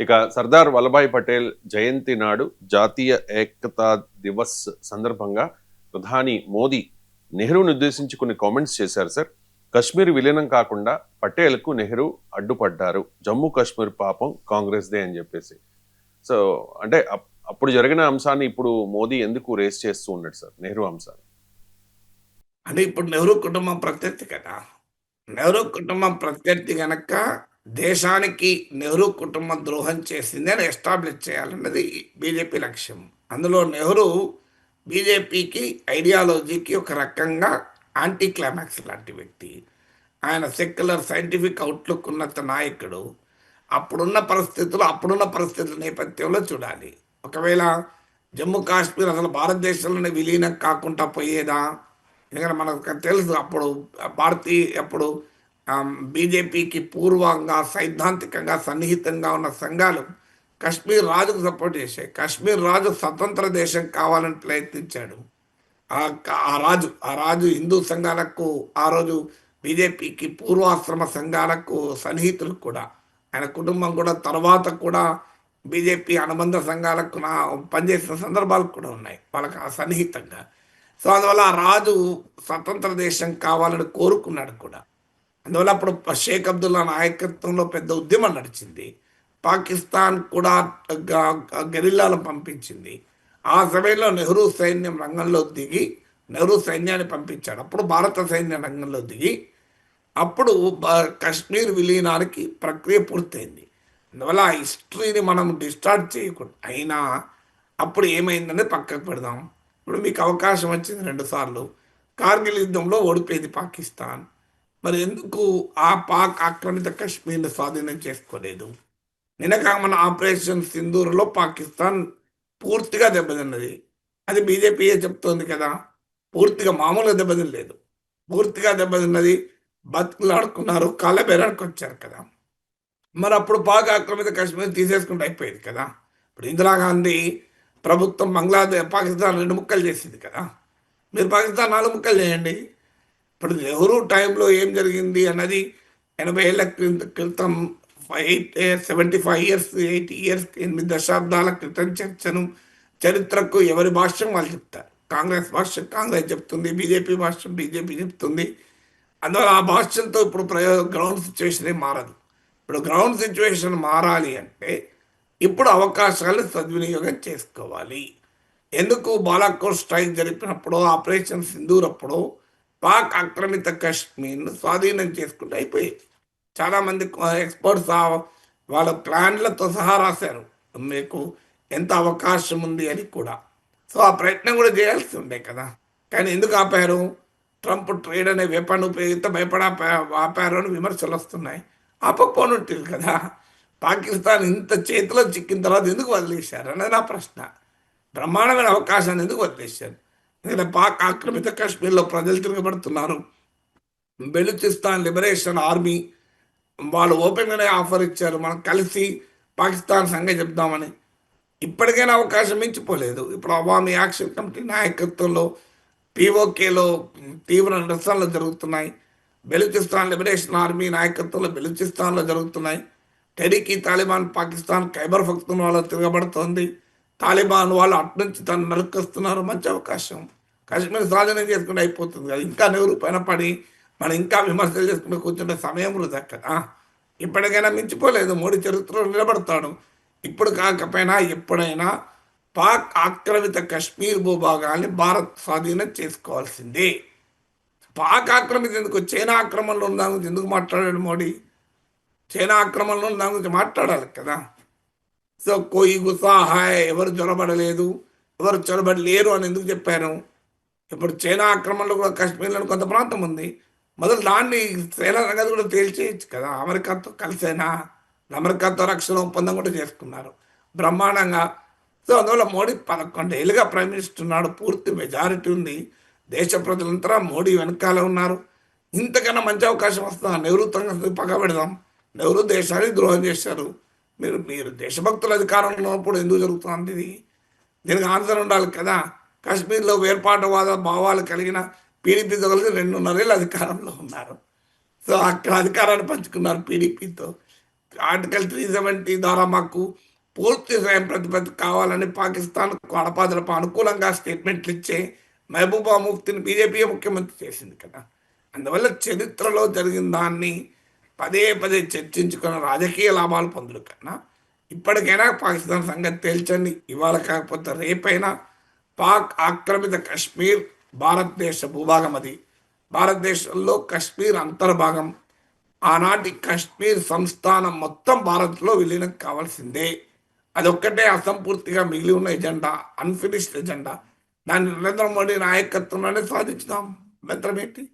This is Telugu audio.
ఇక సర్దార్ వల్లభాయ్ పటేల్ జయంతి నాడు జాతీయ ఏకతా దివస్ సందర్భంగా ప్రధాని మోదీ నెహ్రూని ఉద్దేశించి కొన్ని కామెంట్స్ చేశారు సార్. కశ్మీర్ విలీనం కాకుండా పటేల్కు నెహ్రూ అడ్డుపడ్డారు. జమ్మూ కాశ్మీర్ పాపం కాంగ్రెస్దే అని చెప్పేసి. సో అంటే అప్- అప్పుడు జరిగిన అంశాన్ని ఇప్పుడు మోదీ ఎందుకు రేస్ చేస్తూ ఉన్నాడు సార్? నెహ్రూ అంశాన్ని. అంటే ఇప్పుడు నెహ్రూ కుటుంబం ప్రత్యర్థి కదా. నెహ్రూ కుటుంబం ప్రత్యర్థి గనక దేశానికి నెహ్రూ కుటుంబం ద్రోహం చేసింది అని ఎస్టాబ్లిష్ చేయాలన్నది బీజేపీ లక్ష్యం. అందులో నెహ్రూ బీజేపీకి ఐడియాలజీకి ఒక రకంగా యాంటీ క్లైమాక్స్ లాంటి వ్యక్తి. ఆయన సెక్యులర్ సైంటిఫిక్ అవుట్లుక్ ఉన్నత నాయకుడు. అప్పుడున్న పరిస్థితులు అప్పుడున్న పరిస్థితుల నేపథ్యంలో చూడాలి. ఒకవేళ జమ్మూ కాశ్మీర్ అసలు భారతదేశంలోనే విలీనం కాకుండా పోయేదా? ఎందుకంటే మనకు తెలుసు అప్పుడు భారతీయ అప్పుడు బీజేపీకి పూర్వంగా సైద్ధాంతికంగా సన్నిహితంగా ఉన్న సంఘాలు కశ్మీర్ రాజుకు సపోర్ట్ చేశాయి. కశ్మీర్ రాజు స్వతంత్ర దేశం కావాలని ప్రయత్నించాడు. ఆ ఆ రాజు ఆ రాజు హిందూ సంఘాలకు ఆ రోజు బీజేపీకి పూర్వాశ్రమ సంఘాలకు సన్నిహితులు కూడా. ఆయన కుటుంబం కూడా తర్వాత కూడా బీజేపీ అనుబంధ సంఘాలకు నా పనిచేసిన సందర్భాలు కూడా ఉన్నాయి. వాళ్ళకి ఆ సన్నిహితంగా. సో అందువల్ల ఆ రాజు స్వతంత్ర దేశం కావాలని కోరుకున్నాడు కూడా. అందువల్ల అప్పుడు షేక్ అబ్దుల్లా నాయకత్వంలో పెద్ద ఉద్యమం నడిచింది. పాకిస్తాన్ కూడా గ- గెరిల్లాలను పంపించింది. ఆ సమయంలో నెహ్రూ సైన్యం రంగంలో దిగి నెహ్రూ సైన్యాన్ని పంపించాడు. అప్పుడు భారత సైన్య రంగంలో దిగి అప్పుడు బ- కశ్మీర్ విలీనానికి ప్రక్రియ పూర్తయింది. అందువల్ల ఆ హిస్టరీని మనం డిస్టార్ట్ చేయకూడదు. అయినా అప్పుడు ఏమైందని పక్కకు పెడదాం. ఇప్పుడు మీకు అవకాశం వచ్చింది రెండుసార్లు కార్గిల్ యుద్ధంలో ఓడిపోయింది పాకిస్తాన్. మరి ఎందుకు ఆ పాక్ ఆక్రమిత కశ్మీర్ని స్వాధీనం చేసుకోలేదు? నిన్నగా మన ఆపరేషన్ సింధూర్లో పాకిస్తాన్ పూర్తిగా దెబ్బతిన్నది. అది బీజేపీయే చెప్తోంది కదా. పూర్తిగా మామూలుగా దెబ్బతినలేదు. పూర్తిగా దెబ్బతిన్నది బతుకులాడుకున్నారు కాళ్ళబేరానికి వచ్చారు కదా. మరి అప్పుడు పాక్ ఆక్రమిత కశ్మీర్ తీసేసుకుంటూ అయిపోయేది కదా. ఇప్పుడు ఇందిరాగాంధీ ప్రభుత్వం బంగ్లాదేశ్ పాకిస్తాన్ రెండు ముక్కలు చేసింది కదా. మీరు పాకిస్తాన్ నాలుగు ముక్కలు చేయండి. ఇప్పుడు నెహ్రూ టైంలో ఏం జరిగింది అన్నది ఎనభై ఏళ్ళ క్రితం క్రితం eight seventy five years eight years ఎనిమిది దశాబ్దాల క్రితం చర్చను చరిత్రకు ఎవరి భాష్యం వాళ్ళు చెప్తారు. కాంగ్రెస్ భాష్యం కాంగ్రెస్ చెప్తుంది బీజేపీ భాష్యం బీజేపీ చెప్తుంది. అందువల్ల ఆ భాష్యంతో ఇప్పుడు ప్రయో గ్రౌండ్ సిచ్యువేషనే మారదు. ఇప్పుడు గ్రౌండ్ సిచ్యువేషన్ మారాలి అంటే ఇప్పుడు అవకాశాలు సద్వినియోగం చేసుకోవాలి. ఎందుకు బాలాకోట్ స్ట్రైక్ జరిపినప్పుడు ఆపరేషన్ సింధూర్ అప్పుడు పాక్ ఆక్రమిత కశ్మీర్ను స్వాధీనం చేసుకుంటే అయిపోయింది. చాలామంది ఎక్స్పర్ట్స్ వాళ్ళ ప్లాన్లతో సహా రాశారు. మీకు ఎంత అవకాశం ఉంది అని కూడా. సో ఆ ప్రయత్నం కూడా చేయాల్సి ఉండే కదా. కానీ ఎందుకు ఆపారు? ట్రంప్ ట్రేడ్ అనే వెపన్ ఉపయోగిస్తే భయపడ ఆపారు అని విమర్శలు వస్తున్నాయి. ఆపకపోనుంటుంది కదా. పాకిస్తాన్ ఇంత చేతిలో చిక్కిన తర్వాత ఎందుకు వదిలేశారు? అనేది నా ప్రశ్న. బ్రహ్మాండమైన అవకాశాన్ని ఎందుకు వదిలేశారు? నేను పాక్ ఆక్రమిత కాశ్మీర్లో ప్రజలు తిరగబడుతున్నారు. బెలూచిస్తాన్ లిబరేషన్ ఆర్మీ వాళ్ళు ఓపెన్గానే ఆఫర్ ఇచ్చారు. మనం కలిసి పాకిస్తాన్ సంగతి చెప్దామని. ఇప్పటికైనా అవకాశం మించిపోలేదు. ఇప్పుడు అవామీ యాక్షన్ కమిటీ నాయకత్వంలో పీఓకేలో తీవ్ర నిరసనలు జరుగుతున్నాయి. బెలూచిస్తాన్ లిబరేషన్ ఆర్మీ నాయకత్వంలో బెలూచిస్తాన్లో జరుగుతున్నాయి. టెరికీ తాలిబాన్ పాకిస్తాన్ ఖైబర్ ఫక్తున్ వాళ్ళు తిరగబడుతోంది. తాలిబాన్ వాళ్ళు అటు నుంచి తను నరుకొస్తున్నారు మంచి అవకాశం. కాశ్మీర్ స్వాధీనం చేసుకుంటే అయిపోతుంది కదా. ఇంకా నెహ్రూ పైన పడి మనం ఇంకా విమర్శలు చేసుకుంటూ కూర్చుంటే సమయం వృధా కదా. ఇప్పటికైనా మించిపోలేదు. మోడీ చరిత్రలో నిలబడతాడు. ఇప్పుడు కాకపోయినా ఎప్పుడైనా పాక్ ఆక్రమిత కశ్మీర్ భూభాగాల్ని భారత్ స్వాధీనం చేసుకోవాల్సిందే. పాక్ ఆక్రమిత ఎందుకు? చైనా ఆక్రమణలో ఉన్న దాని గురించి ఎందుకు మాట్లాడాడు మోడీ? చైనా ఆక్రమణలో ఉన్న దాని గురించి మాట్లాడాలి కదా. సో కోయి గుసా హాయ్ ఎవరు చొరబడలేదు. ఎవరు చొరబడలేరు అని ఎందుకు చెప్పాను? ఇప్పుడు చైనా ఆక్రమణలో కూడా కాశ్మీర్లో కొంత ప్రాంతం ఉంది. మొదలు దాన్ని సేనా సంగతి కూడా తేల్చేయచ్చు కదా. అమెరికాతో కలిసైనా? అమెరికాతో రక్షణ ఒప్పందం కూడా చేసుకున్నారు. బ్రహ్మాండంగా. సో అందువల్ల మోడీ పదకొండు ఏళ్ళుగా ప్రైమ్ మినిస్టర్ ఉన్నాడు. పూర్తి మెజారిటీ ఉంది. దేశ ప్రజలంతా మోడీ వెనకాల ఉన్నారు. ఇంతకన్నా మంచి అవకాశం వస్తుందా? నెహ్రూ సంగతి పగబెడదాం. నెహ్రూ దేశానికి ద్రోహం చేశారు. మీరు మీరు దేశభక్తుల అధికారంలో ఉన్నప్పుడు ఎందుకు జరుగుతుంది ఇది? దీనికి ఆన్సర్ ఉండాలి కదా. కాశ్మీర్లో వేర్పాటువాద భావాలు కలిగిన పీడీపీతో కలిసి రెండున్నరేళ్ళు అధికారంలో ఉన్నారు. సో అక్కడ అధికారాన్ని పంచుకున్నారు పీడీపీతో. ఆర్టికల్ త్రీ సెవెంటీ ద్వారా మాకు పూర్తి స్వయం ప్రతిపత్తి కావాలని పాకిస్తాన్ అడపాదలప అనుకూలంగా స్టేట్మెంట్లు ఇచ్చే మహబూబా ముఫ్తిని బీజేపీ ముఖ్యమంత్రి చేసింది కదా. అందువల్ల చరిత్రలో జరిగిన దాన్ని పదే పదే చర్చించుకున్న రాజకీయ లాభాలు పొందుడు కన్నా ఇప్పటికైనా పాకిస్తాన్ సంగతి తేల్చండి. ఇవాళ కాకపోతే రేపైనా పాక్ ఆక్రమిత కశ్మీర్ భారతదేశ భూభాగం అది. భారతదేశంలో కశ్మీర్ అంతర్భాగం. ఆనాటి కశ్మీర్ సంస్థానం మొత్తం భారత్లో విలీనం కావాల్సిందే. అదొక్కటే అసంపూర్తిగా మిగిలి ఉన్న ఎజెండా అన్ఫినిష్డ్ ఎజెండా. దాన్ని నరేంద్ర మోడీ నాయకత్వంలోనే సాధించుదాం. మిత్రం ఏంటి